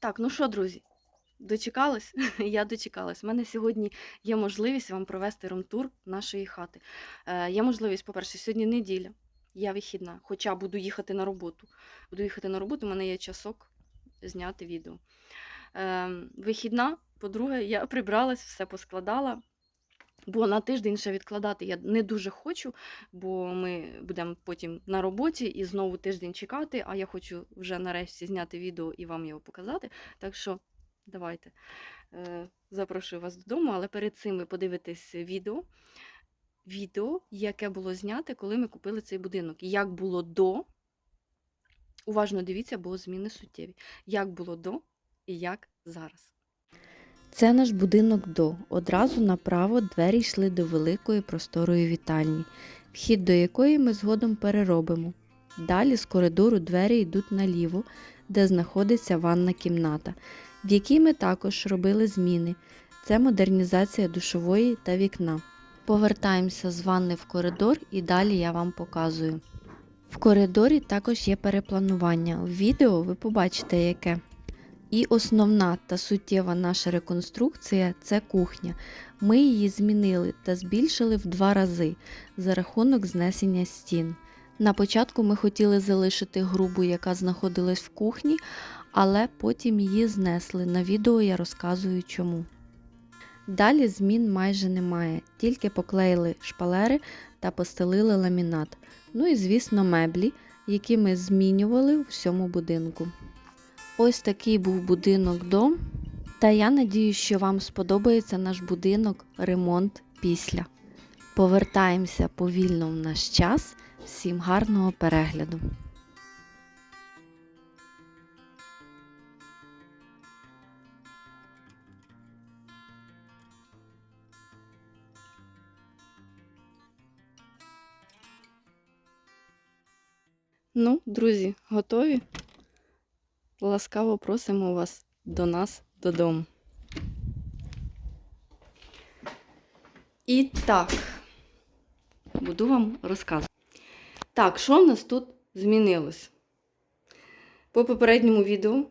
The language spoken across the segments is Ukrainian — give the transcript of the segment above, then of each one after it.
Так, ну що, друзі, дочекались? Я дочекалась. У мене сьогодні є можливість вам провести румтур нашої хати. Е, є можливість, по-перше, сьогодні неділя, я вихідна, хоча буду їхати на роботу. Буду їхати на роботу, у мене є часок зняти відео. Е, вихідна, по-друге, я прибралась, все поскладала. Бо на тиждень ще відкладати я не дуже хочу, бо ми будемо потім на роботі і знову тиждень чекати, а я хочу вже нарешті зняти відео і вам його показати. Так що давайте е, запрошую вас додому, але перед цим ви подивитесь відео, відео, яке було зняте, коли ми купили цей будинок. Як було до, уважно дивіться, бо зміни суттєві. Як було до і як зараз. Це наш будинок до. Одразу направо двері йшли до великої просторої вітальні, вхід до якої ми згодом переробимо. Далі з коридору двері йдуть наліво, де знаходиться ванна кімната, в якій ми також робили зміни. Це модернізація душової та вікна. Повертаємося з ванни в коридор і далі я вам показую. В коридорі також є перепланування. В відео ви побачите яке. І основна та суттєва наша реконструкція це кухня. Ми її змінили та збільшили в два рази за рахунок знесення стін. На початку ми хотіли залишити грубу, яка знаходилась в кухні, але потім її знесли. На відео я розказую чому. Далі змін майже немає, тільки поклеїли шпалери та постелили ламінат. Ну і, звісно, меблі, які ми змінювали у всьому будинку. Ось такий був будинок дом. Та я надію, що вам сподобається наш будинок, ремонт після. Повертаємося повільно в наш час. Всім гарного перегляду! Ну, друзі, готові? Ласкаво просимо вас до нас додому. І так, буду вам розказувати. Так, що в нас тут змінилось? По попередньому відео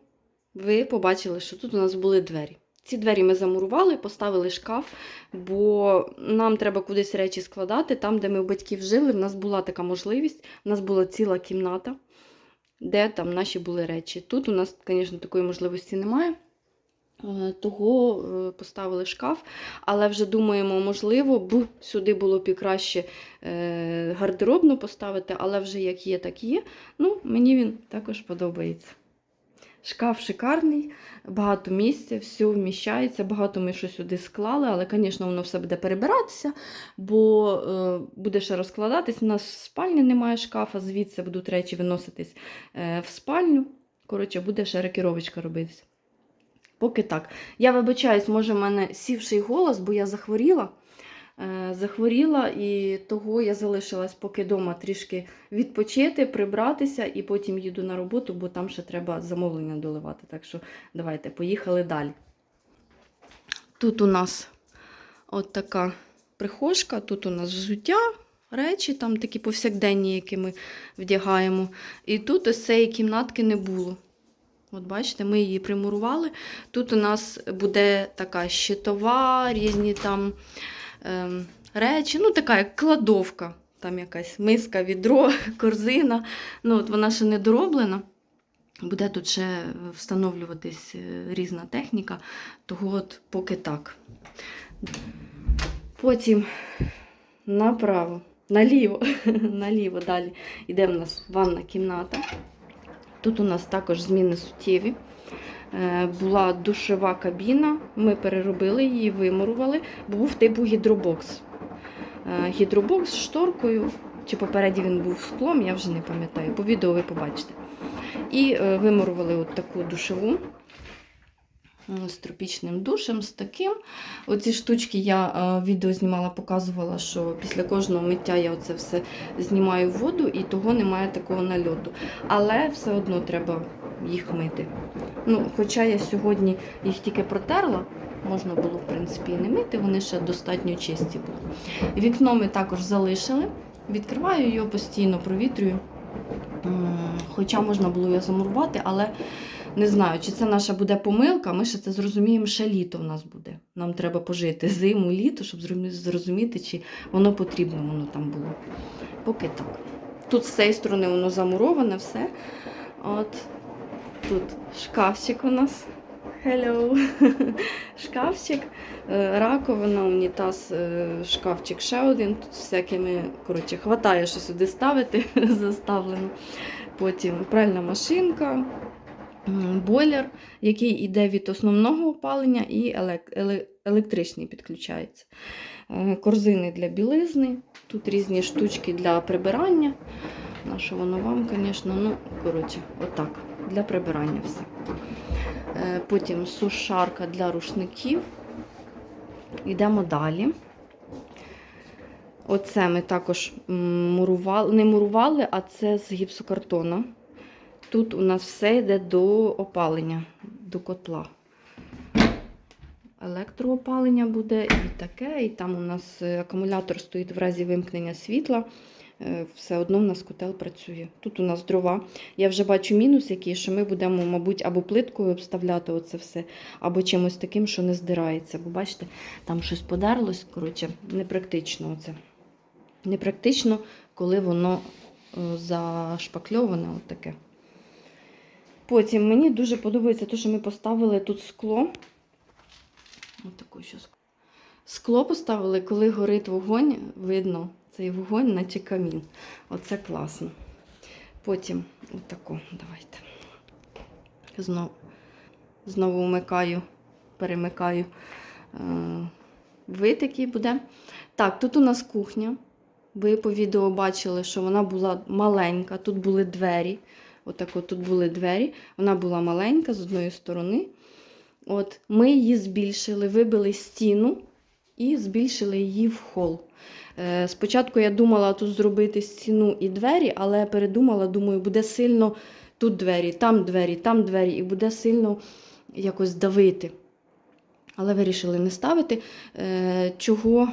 ви побачили, що тут у нас були двері. Ці двері ми замурували, поставили шкаф, бо нам треба кудись речі складати. Там, де ми у батьків жили, в нас була така можливість, в нас була ціла кімната де там наші були речі. Тут у нас, звісно, такої можливості немає. Е, Того е, поставили шкаф, але вже думаємо, можливо, б сюди було б і краще е, гардеробну поставити, але вже як є, так є. Ну, Мені він також подобається. Шкаф шикарний, багато місця, все вміщається, багато ми що сюди склали, але, звісно, воно все буде перебиратися, бо е, буде ще розкладатись. У нас в спальні немає шкафа, звідси будуть речі виноситись е, в спальню. Коротше, буде ще рекіровочка робитися. Поки так. Я вибачаюсь, може, в мене сівший голос, бо я захворіла. Е, Захворіла і того я залишилась поки вдома трішки відпочити, прибратися і потім їду на роботу, бо там ще треба замовлення доливати. Так що давайте, поїхали далі. Тут у нас от така прихожка, тут у нас взуття, речі, там такі повсякденні, які ми вдягаємо. І тут ось цієї кімнатки не було. От бачите, ми її примурували. Тут у нас буде така щитова, різні там речі, ну така як кладовка, там якась миска, відро, корзина. Ну, от Вона ще не дороблена. Буде тут ще встановлюватись е, різна техніка, того от поки так. Потім направо, наліво, наліво далі йде в нас ванна кімната. Тут у нас також зміни суттєві. Е, Була душова кабіна, ми переробили її, вимурували, був типу гідробокс. Е, Гідробокс з шторкою, чи попереді він був склом, я вже не пам'ятаю, по відео ви побачите. І е, вимурували от таку душову е, з тропічним душем, з таким. Оці штучки я е, відео знімала, показувала, що після кожного миття я оце все знімаю в воду і того немає такого нальоту. Але все одно треба їх мити. Ну, Хоча я сьогодні їх тільки протерла, можна було, в принципі, і не мити, вони ще достатньо чисті були. Вікно ми також залишили. Відкриваю його постійно, провітрюю. Хоча можна було його замурувати, але Не знаю, чи це наша буде помилка, ми ще це зрозуміємо, ще літо в нас буде. Нам треба пожити зиму, літо, щоб зрозуміти, чи воно потрібно воно там було. Поки так. Тут з цієї сторони воно замуроване все. От тут шкафчик у нас. Hello. шкафчик, е, раковина, унітаз, е, шкафчик ще один. Тут всякими, коротше, хватає, що сюди ставити, заставлено. Потім пральна машинка, бойлер, який йде від основного опалення і електричний підключається. Е, Корзини для білизни, тут різні штучки для прибирання. На що воно вам, звісно, ну, коротше, отак, для прибирання все. Е, Потім сушарка для рушників. Йдемо далі. Оце ми також мурували, не мурували, а це з гіпсокартона. Тут у нас все йде до опалення, до котла. Електроопалення буде і таке, і там у нас е, акумулятор стоїть в разі вимкнення світла. Е, Все одно в нас котел працює. Тут у нас дрова. Я вже бачу мінус який, що ми будемо, мабуть, або плиткою обставляти оце все, або чимось таким, що не здирається. Бо бачите, там щось подерлось. Коротше, непрактично оце. Непрактично, коли воно е, зашпакльоване, от таке. Потім мені дуже подобається те, що ми поставили тут скло. Ось таке що скло. Скло поставили, коли горить вогонь, видно цей вогонь, наче камін. Оце класно. Потім отако, давайте. Знову, знову вмикаю, перемикаю. Е, вид який буде. Так, тут у нас кухня. Ви по відео бачили, що вона була маленька. Тут були двері. Отако тут були двері. Вона була маленька з одної сторони. От, Ми її збільшили, вибили стіну і збільшили її в хол. Е, спочатку я думала тут зробити стіну і двері, але передумала, думаю, буде сильно тут двері, там двері, там двері, і буде сильно якось давити. Але вирішили не ставити. Е, чого?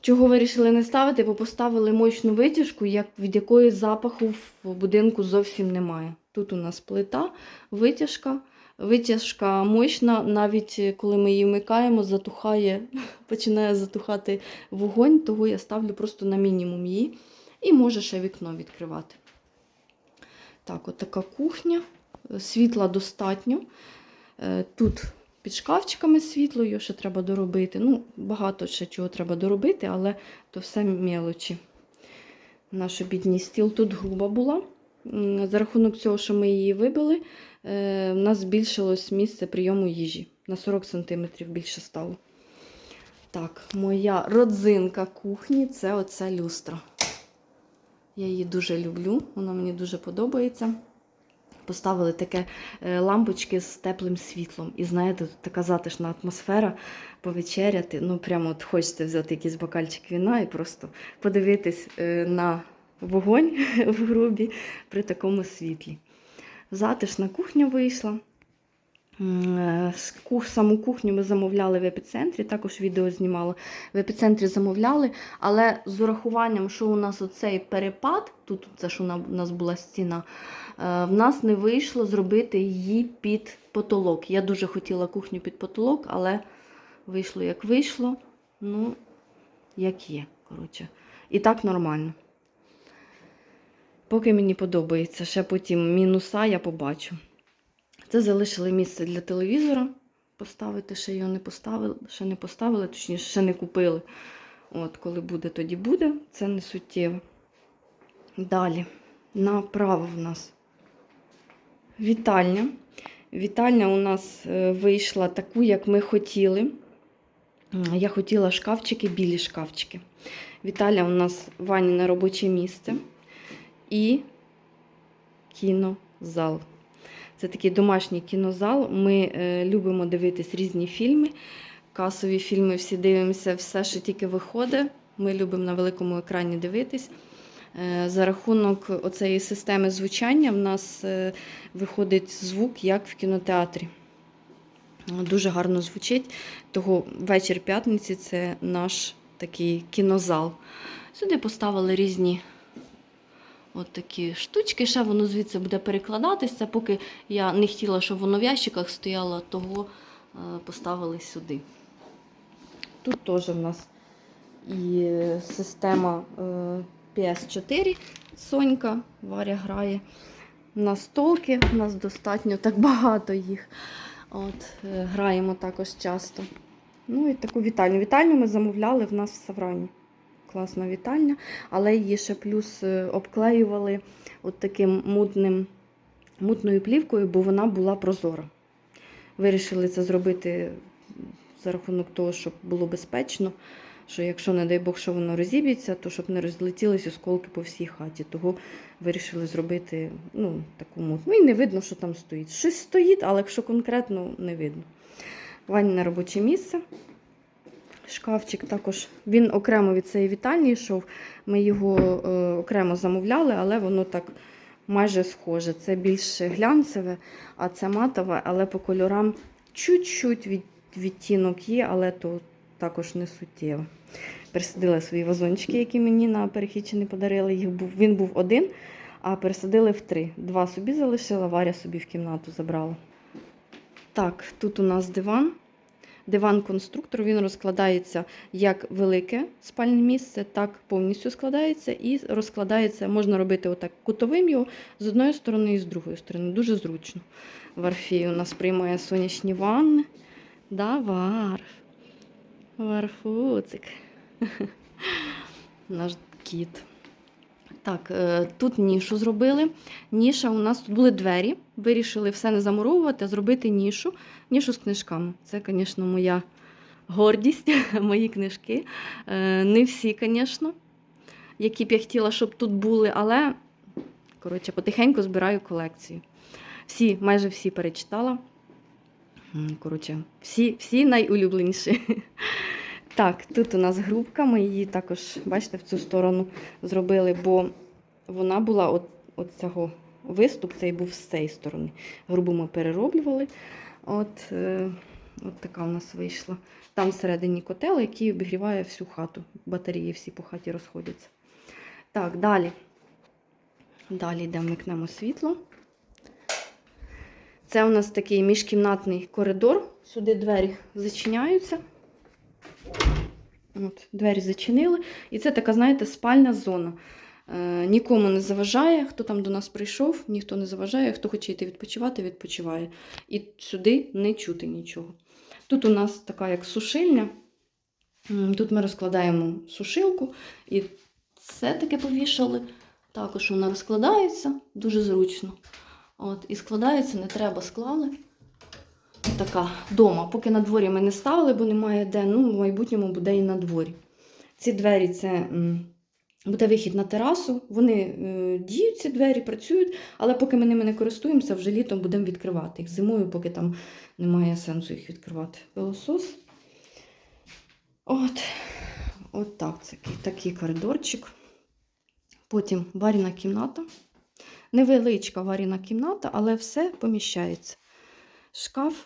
Чого вирішили не ставити, бо поставили мощну витяжку, як, від якої запаху в будинку зовсім немає. Тут у нас плита, витяжка. Витяжка мощна, навіть коли ми її вмикаємо, затухає, починає затухати вогонь, того я ставлю просто на мінімум її. І може ще вікно відкривати. Так, от така кухня. Світла достатньо. Е, Тут під шкафчиками світлою, ще треба доробити. Ну, багато ще чого треба доробити, але то все мелочі. Наш обідній стіл тут груба була. За рахунок цього, що ми її вибили, е, в нас збільшилось місце прийому їжі. На 40 см більше стало. Так, моя родзинка кухні це оця люстра. Я її дуже люблю, вона мені дуже подобається. Поставили таке е, лампочки з теплим світлом. І знаєте, тут така затишна атмосфера повечеряти. Ну, прямо от хочеться взяти якийсь бокальчик віна і просто подивитись е, на вогонь в грубі при такому світлі. Затишна кухня вийшла. Е, Саму кухню ми замовляли в епіцентрі, також відео знімала. В епіцентрі замовляли, але з урахуванням, що у нас оцей перепад, тут це що у нас була стіна, е, в нас не вийшло зробити її під потолок. Я дуже хотіла кухню під потолок, але вийшло як вийшло. Ну, як є, коротше. І так нормально. Поки мені подобається, ще потім мінуса я побачу. Це залишили місце для телевізора. Поставити ще його не поставили, ще не поставили, точніше, ще не купили. От, коли буде, тоді буде. Це не суттєво. Далі, направо в нас вітальня. Вітальня у нас е, вийшла таку, як ми хотіли. Я хотіла шкафчики, білі шкафчики. Віталя у нас ванні на робоче місце і кінозал. Це такий домашній кінозал. Ми е, любимо дивитись різні фільми. Касові фільми всі дивимося, все, що тільки виходить. Ми любимо на великому екрані дивитись. Е, за рахунок оцеї системи звучання в нас е, виходить звук, як в кінотеатрі. Дуже гарно звучить. Того вечір п'ятниці це наш такий кінозал. Сюди поставили різні От такі штучки, ще воно звідси буде перекладатися. Поки я не хотіла, щоб воно в ящиках стояло, того е, поставили сюди. Тут теж в нас і е, система е, PS4 Сонька, Варя грає. Настолки, у нас достатньо так багато їх. От, е, граємо також часто. Ну і таку вітальню. Вітальню ми замовляли в нас в Саврані. Класна вітальня, але її ще плюс е, обклеювали от таким мутним, мутною плівкою, бо вона була прозора. Вирішили це зробити за рахунок того, щоб було безпечно, що якщо, не дай Бог, що воно розіб'ється, то щоб не розлетілись осколки по всій хаті. Того вирішили зробити ну, таку мутну. Ну і не видно, що там стоїть. Щось стоїть, але якщо конкретно не видно. Ваня на робоче місце. Шкафчик також, він окремо від цієї вітальні йшов. Ми його е, окремо замовляли, але воно так майже схоже. Це більш глянцеве, а це матове, але по кольорам чуть-чуть від, відтінок є, але то також не суттєво. Пересадила свої вазончики, які мені на перехідчини подарили. Їх був, він був один, а пересадили в три. Два собі залишила, Варя собі в кімнату забрала. Так, тут у нас диван. Диван-конструктор він розкладається як велике спальне місце, так повністю складається і розкладається, можна робити отак кутовим його з одної сторони і з другої сторони. Дуже зручно. Варфій у нас приймає сонячні ванни. Да, Варф. Варфуцик. Наш кіт. Так, е, тут нішу зробили. Ніша у нас тут були двері. Вирішили все не замуровувати, а зробити нішу. Нішу з книжками. Це, звісно, моя гордість, мої книжки. Е, Не всі, звісно, які б я хотіла, щоб тут були, але коротше, потихеньку збираю колекцію. Всі, майже всі перечитала. Коротше, всі, всі найулюбленіші. Так, тут у нас грубка, ми її також, бачите, в цю сторону зробили, бо вона була от, от цього виступ, цей був з цієї сторони. Грубу ми перероблювали. От, е, от така у нас вийшла. Там всередині котел, який обігріває всю хату. Батареї всі по хаті розходяться. Так, далі. Далі йдемо, вмикнемо світло. Це у нас такий міжкімнатний коридор. Сюди двері зачиняються. От, двері зачинили. І це така, знаєте, спальна зона. Е, нікому не заважає, хто там до нас прийшов, ніхто не заважає, хто хоче йти відпочивати, відпочиває. І сюди не чути нічого. Тут у нас така як сушильня. Тут ми розкладаємо сушилку, і це таке повішали. Також вона розкладається дуже зручно. От, і складається, не треба склали. Така дома. Поки на дворі ми не ставили, бо немає де. Ну, в майбутньому буде і на дворі. Ці двері це буде вихід на терасу. Вони е, діють, ці двері, працюють, але поки ми ними не користуємося, вже літом будемо відкривати їх. Зимою, поки там немає сенсу їх відкривати. Пилосос. От, от так, такий, такий коридорчик. Потім варіна кімната. Невеличка варіна кімната, але все поміщається. Шкаф,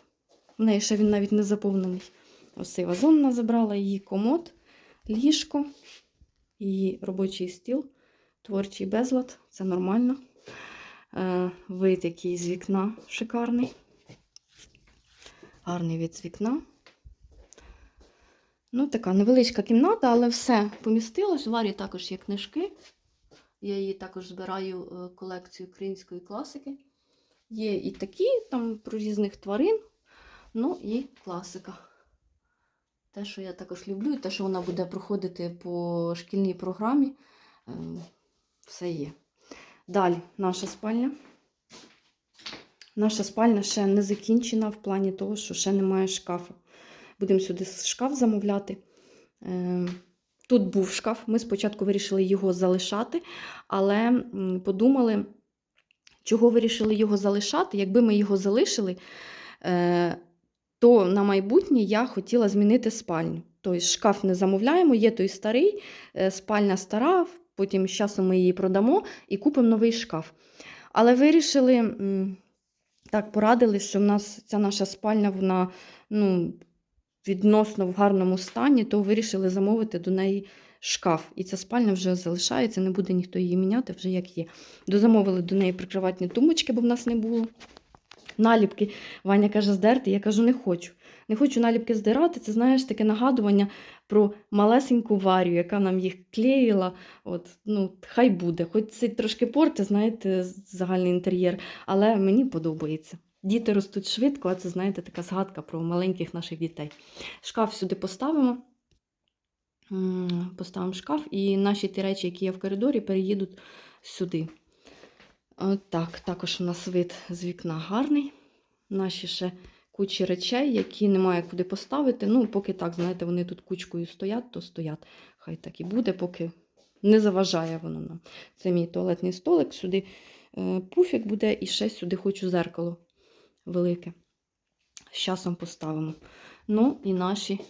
в неї ще він навіть не заповнений. Ось цей вазон вона забрала, її комод, ліжко, її робочий стіл, творчий безлад, це нормально. Е, Вид який з вікна шикарний. Гарний від з вікна. Ну, така невеличка кімната, але все помістилось. В Варі також є книжки. Я її також збираю е, колекцію української класики. Є і такі, там про різних тварин, ну і класика. Те, що я також люблю, і те, що вона буде проходити по шкільній програмі, е, все є. Далі наша спальня. Наша спальня ще не закінчена в плані того, що ще немає шкафа. Будемо сюди шкаф замовляти. Е, Тут був шкаф. Ми спочатку вирішили його залишати, але подумали, чого вирішили його залишати. Якби ми його залишили, е, то на майбутнє я хотіла змінити спальню. Тобто шкаф не замовляємо, є той старий, е, спальня стара, потім з часом ми її продамо і купимо новий шкаф. Але вирішили, так порадили, що в нас ця наша спальня, вона ну, відносно в гарному стані, то вирішили замовити до неї шкаф. І ця спальня вже залишається, не буде ніхто її міняти, вже як є. Дозамовили до неї прикриватні тумбочки, бо в нас не було. Наліпки. Ваня каже, здерти. Я кажу, не хочу. Не хочу наліпки здирати. Це знаєш таке нагадування про малесеньку Варю, яка нам їх клеїла. От, ну, хай буде. Хоч це трошки порти, знаєте, загальний інтер'єр, але мені подобається. Діти ростуть швидко, а це, знаєте, така згадка про маленьких наших дітей. Шкаф сюди поставимо. Поставимо шкаф, і наші ті речі, які є в коридорі, переїдуть сюди. От Так, також у нас вид з вікна гарний. Наші ще кучі речей, які немає куди поставити. Ну, поки так, знаєте, вони тут кучкою стоять, то стоять. Хай так і буде, поки не заважає воно нам. Це мій туалетний столик. Сюди е, пуфік буде, і ще сюди хочу зеркало велике. З часом поставимо. Ну, і наші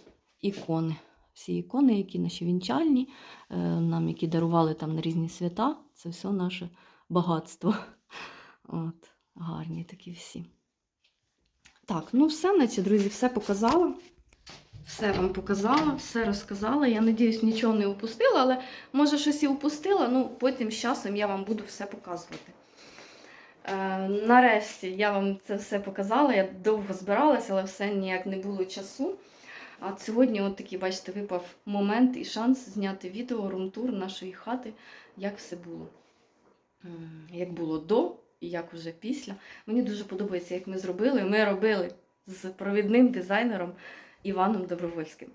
ікони. Всі ікони, які наші вінчальні, е, нам які дарували там на різні свята, це все наше багатство. От, гарні такі всі. Так, ну все, наче, друзі, все показала. Все вам показала, все розказала. Я надіюсь, нічого не упустила, але може щось і упустила, ну потім з часом я вам буду все показувати. Е, нарешті я вам це все показала. Я довго збиралася, але все ніяк не було часу. А сьогодні, от такий, бачите, випав момент і шанс зняти відео, румтур нашої хати, як все було. Як було до і як вже після. Мені дуже подобається, як ми зробили. Ми робили з провідним дизайнером Іваном Добровольським,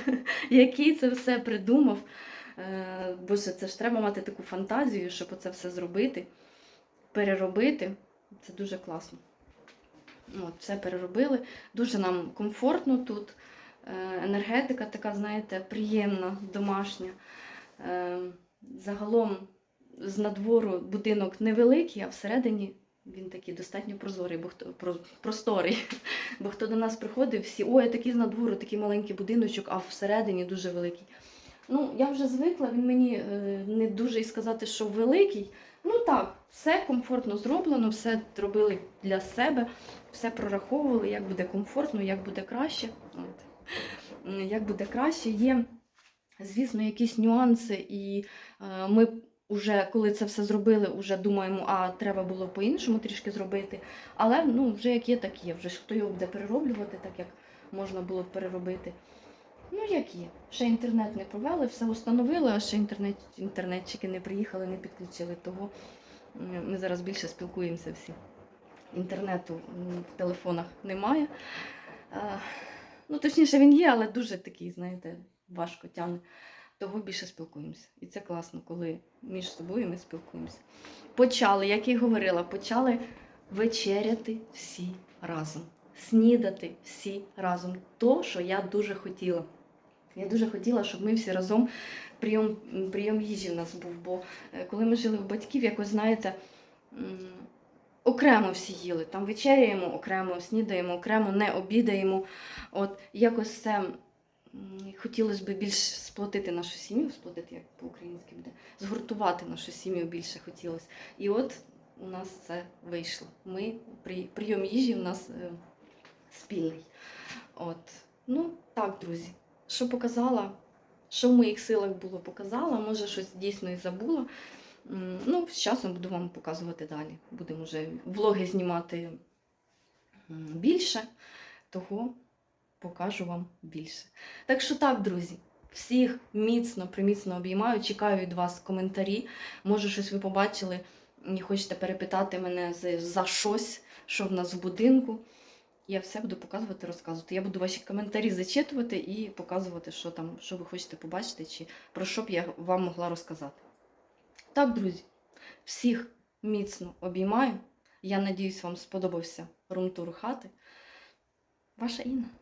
який це все придумав. Е, Боже, це ж треба мати таку фантазію, щоб це все зробити, переробити. Це дуже класно. От, все переробили. Дуже нам комфортно тут. Е, Енергетика така, знаєте, приємна, домашня. Е, Загалом з надвору будинок невеликий, а всередині він такий достатньо прозорий, бо хто про- просторий. Бо хто до нас приходив, всі, ой, такий з надвору, такий маленький будиночок, а всередині дуже великий. Ну, я вже звикла, він мені е, не дуже і сказати, що великий. Ну так, все комфортно зроблено, все робили для себе, все прораховували, як буде комфортно, як буде краще. От. Як буде краще. Є, звісно, якісь нюанси, і е, ми вже, коли це все зробили, вже думаємо, а треба було по-іншому трішки зробити. Але ну, вже як є, так є. Вже ж хто його буде перероблювати, так як можна було б переробити. Ну, як є. Ще інтернет не провели, все установили, а ще інтернет, інтернетчики не приїхали, не підключили. Того ми зараз більше спілкуємося всі. Інтернету в телефонах немає. Е, Ну, точніше, він є, але дуже такий, знаєте, важко тягне. Того більше спілкуємося. І це класно, коли між собою ми спілкуємося. Почали, як і говорила, почали вечеряти всі разом, снідати всі разом. То, що я дуже хотіла. Я дуже хотіла, щоб ми всі разом прийом, прийом їжі в нас був. Бо е, коли ми жили в батьків, якось, знаєте, окремо всі їли. Там вечеряємо окремо, снідаємо окремо, не обідаємо. От якось це хотілося б більш сплотити нашу сім'ю, сплотити, як по-українськи буде, згуртувати нашу сім'ю більше хотілося. І от у нас це вийшло. Ми при, прийом їжі у нас е, спільний. От. Ну, так, друзі. Що показала, що в моїх силах було, показала, може щось дійсно і забула. Ну, з часом буду вам показувати далі. Будемо вже влоги знімати більше, того покажу вам більше. Так що так, друзі, всіх міцно, приміцно обіймаю, чекаю від вас коментарі. Може, щось ви побачили і хочете перепитати мене за, щось, що в нас в будинку. Я все буду показувати, розказувати. Я буду ваші коментарі зачитувати і показувати, що там, що ви хочете побачити, чи про що б я вам могла розказати. Так, друзі, всіх міцно обіймаю. Я надіюсь, вам сподобався румтур хати. Ваша Інна.